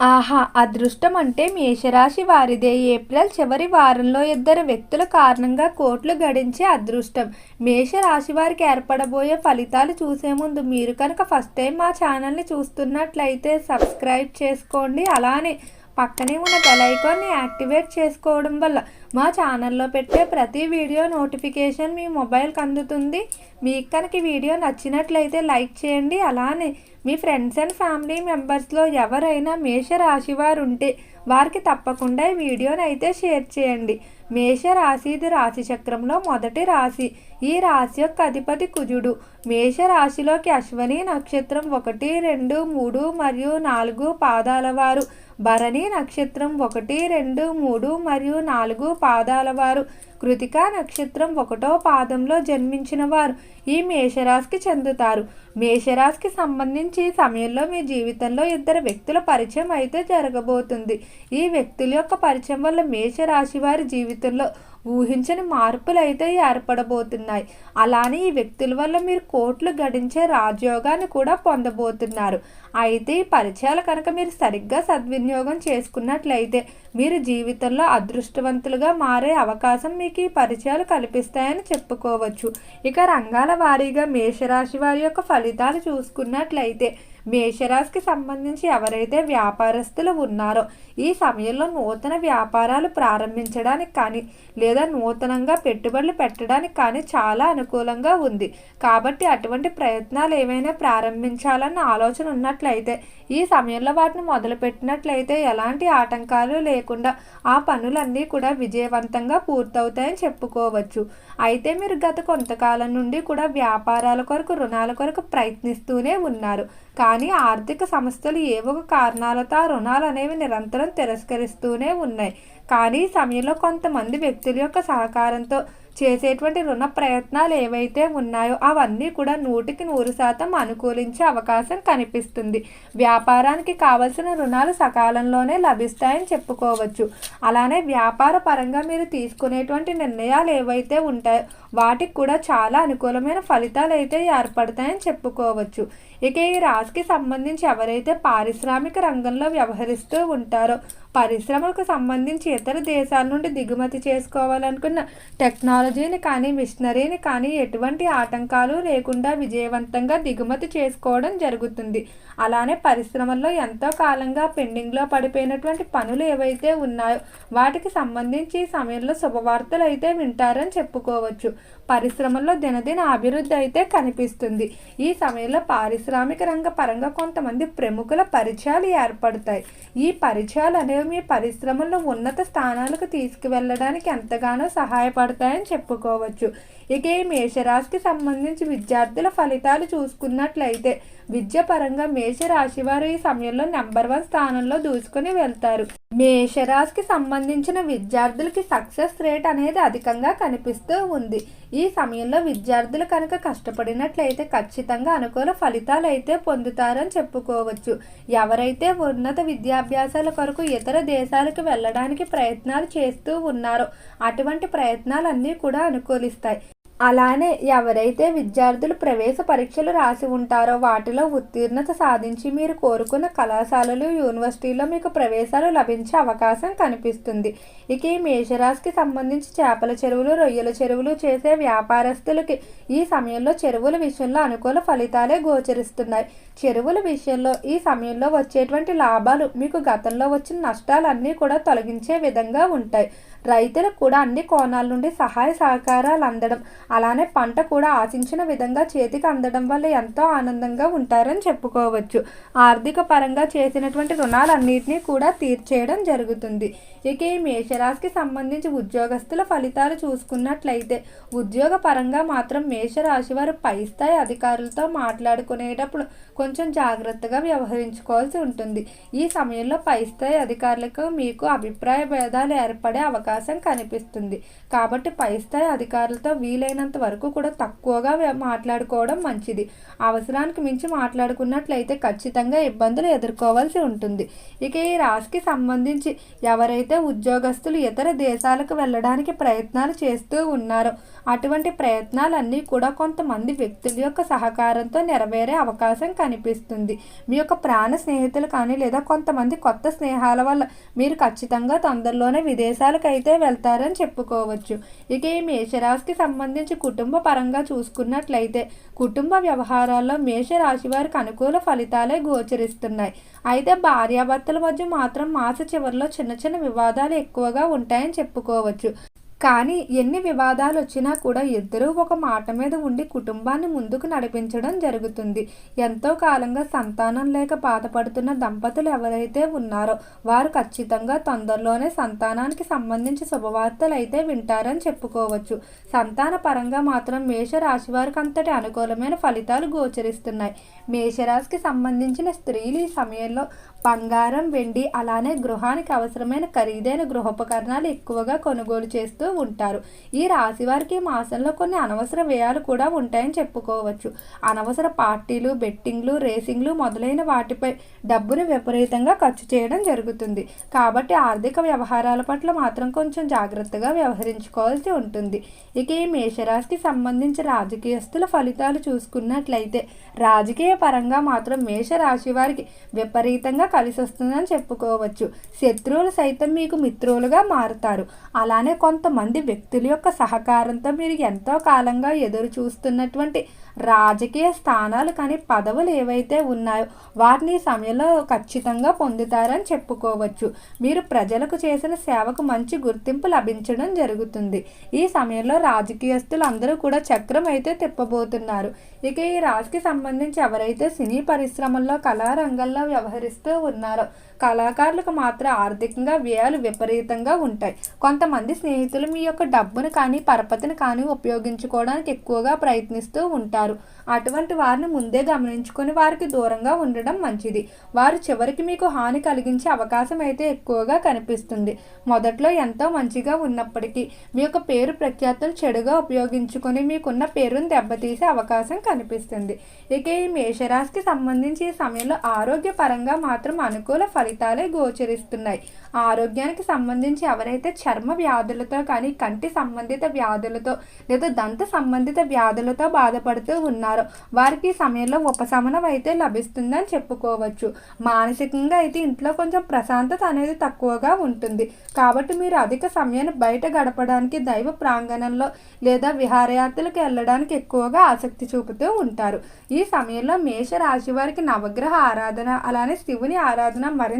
ఆహా అదృష్టం అంటే మేషరాశి వారిదే. ఏప్రిల్ చివరి వారంలో ఇద్దరు వ్యక్తుల కారణంగా కోట్లు గడించే అదృష్టం. మేషరాశి వారికి ఏర్పడబోయే ఫలితాలు చూసే ముందు మీరు కనుక ఫస్ట్ టైం మా ఛానల్ని చూస్తున్నట్లయితే సబ్స్క్రైబ్ చేసుకోండి. అలానే పక్కనే ఉన్న బెల్ ఐకాన్ని యాక్టివేట్ చేసుకోవడం వల్ల మా ఛానల్లో పెట్టే ప్రతి వీడియో నోటిఫికేషన్ మీ మొబైల్కి అందుతుంది. మీకు కనుక వీడియో నచ్చినట్లయితే లైక్ చేయండి. అలానే మీ ఫ్రెండ్స్ అండ్ ఫ్యామిలీ మెంబర్స్లో ఎవరైనా మేష రాశి వారు ఉంటే వారికి తప్పకుండా ఈ వీడియోని అయితే షేర్ చేయండి. మేష రాశి ఇది రాశి చక్రంలో మొదటి రాశి. ఈ రాశి యొక్క అధిపతి కుజుడు. మేష రాశిలోకి అశ్వని నక్షత్రం ఒకటి రెండు మూడు మరియు నాలుగు పాదాల వారు. భరణి నక్షత్రం ఒకటి రెండు మూడు మరియు నాలుగు పాదాల వారు. కృతికా నక్షత్రం ఒకటో పాదంలో జన్మించిన వారు. ఈ మేషరాశికి చెందుతారు. మేషరాశికి సంబంధించి సమయంలో మీ జీవితంలో ఇద్దరు వ్యక్తుల పరిచయం అయితే జరగబోతుంది. ఈ వ్యక్తుల యొక్క పరిచయం వల్ల మేషరాశి వారి జీవితంలో ఊహించని మార్పులు అయితే ఏర్పడబోతున్నాయి. అలానే ఈ వ్యక్తుల వల్ల మీరు కోట్లు గడించే రాజయోగాన్ని కూడా పొందబోతున్నారు. అయితే ఈ పరిచయాలు కనుక మీరు సరిగ్గా సద్వినియోగం చేసుకున్నట్లయితే మీరు జీవితంలో అదృష్టవంతులుగా మారే అవకాశం మీకు ఈ పరిచయాలు కల్పిస్తాయని చెప్పుకోవచ్చు. ఇక రంగాల వారీగా మేషరాశి వారి యొక్క ఫలితాలు చూసుకున్నట్లయితే మేషరాశికి సంబంధించి ఎవరైతే వ్యాపారస్తులు ఉన్నారో ఈ సమయంలో నూతన వ్యాపారాలు ప్రారంభించడానికి కానీ లేదా నూతనంగా పెట్టుబడులు పెట్టడానికి కానీ చాలా అనుకూలంగా ఉంది. కాబట్టి అటువంటి ప్రయత్నాలు ఏమైనా ప్రారంభించాలన్న ఆలోచన ఉన్నట్లయితే ఈ సమయంలో వాటిని మొదలుపెట్టినట్లయితే ఎలాంటి ఆటంకాలు లేకుండా ఆ పనులన్నీ కూడా విజయవంతంగా పూర్తవుతాయని చెప్పుకోవచ్చు. అయితే మీరు గత కొంతకాలం నుండి కూడా వ్యాపారాల కొరకు రుణాల కొరకు ప్రయత్నిస్తూనే ఉన్నారు. కా కానీ ఆర్థిక సంస్థలు ఏవో ఒక కారణాలతో ఆ రుణాలు అనేవి నిరంతరం తిరస్కరిస్తూనే ఉన్నాయి. కానీ ఈ సమయంలో కొంతమంది వ్యక్తుల యొక్క సహకారంతో చేసేటువంటి రుణ ప్రయత్నాలు ఏవైతే ఉన్నాయో అవన్నీ కూడా నూటికి నూరు శాతం అనుకూలించే అవకాశం కనిపిస్తుంది. వ్యాపారానికి కావలసిన రుణాలు సకాలంలోనే లభిస్తాయని చెప్పుకోవచ్చు. అలానే వ్యాపార పరంగా మీరు తీసుకునేటువంటి నిర్ణయాలు ఏవైతే ఉంటాయో వాటికి కూడా చాలా అనుకూలమైన ఫలితాలు అయితే ఏర్పడతాయని చెప్పుకోవచ్చు. ఇక ఈ రాశికి సంబంధించి ఎవరైతే పారిశ్రామిక రంగంలో వ్యవహరిస్తూ ఉంటారో పరిశ్రమలకు సంబంధించి ఇతర దేశాల నుండి దిగుమతి చేసుకోవాలనుకున్న టెక్నాలజీ టెక్నాలజీని కానీ మిషనరీని కానీ ఎటువంటి ఆటంకాలు లేకుండా విజయవంతంగా దిగుమతి చేసుకోవడం జరుగుతుంది. అలానే పరిశ్రమల్లో ఎంతో కాలంగా పెండింగ్లో పడిపోయినటువంటి పనులు ఏవైతే ఉన్నాయో వాటికి సంబంధించి ఈ సమయంలో శుభవార్తలు అయితే వింటారని చెప్పుకోవచ్చు. పరిశ్రమల్లో దినదిన అభివృద్ధి అయితే కనిపిస్తుంది. ఈ సమయంలో పారిశ్రామిక రంగ పరంగా కొంతమంది ప్రముఖుల పరిచయాలు ఏర్పడతాయి. ఈ పరిచయాలు అనేవి మీ పరిశ్రమల్లో ఉన్నత స్థానాలకు తీసుకువెళ్ళడానికి ఎంతగానో సహాయపడతాయని చెప్పుకోవచ్చు. ఇక ఈ మేషరాశికి సంబంధించి విద్యార్థుల ఫలితాలు చూసుకున్నట్లయితే విద్యపరంగా మేషరాశి వారు ఈ సమయంలో నెంబర్ వన్ స్థానంలో దూసుకుని వెళ్తారు. మేషరాశికి సంబంధించిన విద్యార్థులకి సక్సెస్ రేట్ అనేది అధికంగా కనిపిస్తూ ఉంది. ఈ సమయంలో విద్యార్థులు కనుక కష్టపడినట్లయితే ఖచ్చితంగా అనుకూల ఫలితాలు అయితే పొందుతారని చెప్పుకోవచ్చు. ఎవరైతే ఉన్నత విద్యాభ్యాసాల కొరకు ఇతర దేశాలకు వెళ్ళడానికి ప్రయత్నాలు చేస్తూ ఉన్నారో అటువంటి ప్రయత్నాలన్నీ కూడా అనుకూలిస్తాయి. అలానే ఎవరైతే విద్యార్థులు ప్రవేశ పరీక్షలు రాసి ఉంటారో వాటిలో ఉత్తీర్ణత సాధించి మీరు కోరుకున్న కళాశాలలు యూనివర్సిటీలో మీకు ప్రవేశాలు లభించే అవకాశం కనిపిస్తుంది. ఇక ఈ మేషరాశికి సంబంధించి చేపల చెరువులు రొయ్యల చెరువులు చేసే వ్యాపారస్తులకి ఈ సమయంలో చెరువుల విషయంలో అనుకూల ఫలితాలే గోచరిస్తున్నాయి. చెరువుల విషయంలో ఈ సమయంలో వచ్చేటువంటి లాభాలు మీకు గతంలో వచ్చిన నష్టాలన్నీ కూడా తొలగించే విధంగా ఉంటాయి. రైతులకు కూడా అన్ని కోణాల నుండి సహాయ సహకారాలు అందడం అలానే పంట కూడా ఆశించిన విధంగా చేతికి అందడం వల్ల ఎంతో ఆనందంగా ఉంటారని చెప్పుకోవచ్చు. ఆర్థిక పరంగా చేసినటువంటి రుణాలన్నింటినీ కూడా తీర్చేయడం జరుగుతుంది. ఇక ఈ మేషరాశికి సంబంధించి ఉద్యోగస్తుల ఫలితాలు చూసుకున్నట్లయితే ఉద్యోగ పరంగా మాత్రం మేషరాశి వారు పై స్థాయి అధికారులతో మాట్లాడుకునేటప్పుడు కొంచెం జాగ్రత్తగా వ్యవహరించుకోవాల్సి ఉంటుంది. ఈ సమయంలో పై స్థాయి అధికారులకు మీకు అభిప్రాయ భేదాలు ఏర్పడే అవకాశం కనిపిస్తుంది. కాబట్టి పై స్థాయి అధికారులతో వీలైన వీలైనంత వరకు కూడా తక్కువగా మాట్లాడుకోవడం మంచిది. అవసరానికి మించి మాట్లాడుకున్నట్లయితే ఖచ్చితంగా ఇబ్బందులు ఎదుర్కోవాల్సి ఉంటుంది. ఇక ఈ రాశికి సంబంధించి ఎవరైతే ఉద్యోగస్తులు ఇతర దేశాలకు వెళ్ళడానికి ప్రయత్నాలు చేస్తూ ఉన్నారో అటువంటి ప్రయత్నాలన్నీ కూడా కొంతమంది వ్యక్తుల యొక్క సహకారంతో నెరవేరే అవకాశం కనిపిస్తుంది. మీ యొక్క ప్రాణ స్నేహితులు కానీ లేదా కొంతమంది కొత్త స్నేహాల వల్ల మీరు ఖచ్చితంగా తొందరలోనే విదేశాలకు అయితే వెళ్తారని చెప్పుకోవచ్చు. ఇక ఈ మేషరాశికి సంబంధించి కుటుంబ పరంగా చూసుకున్నట్లయితే కుటుంబ వ్యవహారాల్లో మేషరాశి వారికి అనుకూల ఫలితాలే గోచరిస్తున్నాయి. అయితే భార్యాభర్తల మధ్య మాత్రం మాస చివరిలో చిన్న చిన్న వివాదాలు ఎక్కువగా ఉంటాయని చెప్పుకోవచ్చు. కానీ ఎన్ని వివాదాలు వచ్చినా కూడా ఇద్దరూ ఒక మాట మీద ఉండి కుటుంబాన్ని ముందుకు నడిపించడం జరుగుతుంది. ఎంతో కాలంగా సంతానం లేక బాధపడుతున్న దంపతులు ఎవరైతే ఉన్నారో వారు ఖచ్చితంగా తొందరలోనే సంతానానికి సంబంధించి శుభవార్తలు అయితే వింటారని చెప్పుకోవచ్చు. సంతాన పరంగా మాత్రం మేషరాశి వారికి అంతటి అనుకూలమైన ఫలితాలు గోచరిస్తున్నాయి. మేషరాశికి సంబంధించిన స్త్రీలు ఈ సమయంలో బంగారం వెండి అలానే గృహానికి అవసరమైన ఖరీదైన గృహోపకరణాలు ఎక్కువగా కొనుగోలు చేస్తూ ఉంటారు. ఈ రాశి వారికి మాసంలో కొన్ని అనవసర వ్యయాలు కూడా ఉంటాయని చెప్పుకోవచ్చు. అనవసర పార్టీలు బెట్టింగ్లు రేసింగ్లు మొదలైన వాటిపై డబ్బును విపరీతంగా ఖర్చు చేయడం జరుగుతుంది. కాబట్టి ఆర్థిక వ్యవహారాల పట్ల మాత్రం కొంచెం జాగ్రత్తగా వ్యవహరించుకోవాల్సి ఉంటుంది. ఇక ఈ మేషరాశికి సంబంధించి రాజకీయస్తుల ఫలితాలు చూసుకున్నట్లయితే రాజకీయ పరంగా మాత్రం మేషరాశి వారికి విపరీతంగా కలిసి వస్తుందని చెప్పుకోవచ్చు. శత్రువులు సైతం మీకు మిత్రులుగా మారుతారు. అలానే కొంతమంది వ్యక్తుల యొక్క సహకారంతో మీరు ఎంతో కాలంగా ఎదురు చూస్తున్నటువంటి రాజకీయ స్థానాలు కానీ పదవులు ఏవైతే ఉన్నాయో వాటిని సమయంలో ఖచ్చితంగా పొందుతారని చెప్పుకోవచ్చు. మీరు ప్రజలకు చేసిన సేవకు మంచి గుర్తింపు లభించడం జరుగుతుంది. ఈ సమయంలో రాజకీయస్తులు అందరూ కూడా చక్రం అయితే తిప్పబోతున్నారు. ఇక ఈ రాజుకి సంబంధించి ఎవరైతే సినీ పరిశ్రమల్లో కళారంగంలో వ్యవహరిస్తూ ఉన్నారు. కళాకారులకు మాత్రం ఆర్థికంగా వ్యయాలు విపరీతంగా ఉంటాయి. కొంతమంది స్నేహితులు మీ యొక్క డబ్బును కానీ పరపతిని కానీ ఉపయోగించుకోవడానికి ఎక్కువగా ప్రయత్నిస్తూ ఉంటారు. అటువంటి వారిని ముందే గమనించుకొని వారికి దూరంగా ఉండడం మంచిది. వారు చివరికి మీకు హాని కలిగించే అవకాశం అయితే ఎక్కువగా కనిపిస్తుంది. మొదట్లో ఎంతో మంచిగా ఉన్నప్పటికీ మీ యొక్క పేరు ప్రఖ్యాతులు చెడుగా ఉపయోగించుకొని మీకున్న పేరును దెబ్బతీసే అవకాశం కనిపిస్తుంది. ఇక ఈ మేషరాశికి సంబంధించి ఈ సమయంలో ఆరోగ్యపరంగా మాత్రం అనుకూల ఫలితాలే గోచరిస్తున్నాయి. ఆరోగ్యానికి సంబంధించి ఎవరైతే చర్మ వ్యాధులతో కానీ కంటి సంబంధిత వ్యాధులతో లేదా దంత సంబంధిత వ్యాధులతో బాధపడుతూ ఉన్నారో వారికి ఈ సమయంలో ఉపశమనం అయితే లభిస్తుందని చెప్పుకోవచ్చు. మానసికంగా అయితే ఇంట్లో కొంచెం ప్రశాంతత అనేది తక్కువగా ఉంటుంది. కాబట్టి మీరు అధిక సమయాన్ని బయట గడపడానికి దైవ ప్రాంగణంలో లేదా విహారయాత్రలకు వెళ్ళడానికి ఎక్కువగా ఆసక్తి చూపుతూ ఉంటారు. ఈ సమయంలో మేష రాశి వారికి నవగ్రహ ఆరాధన అలానే శివుని ఆరాధన మరింత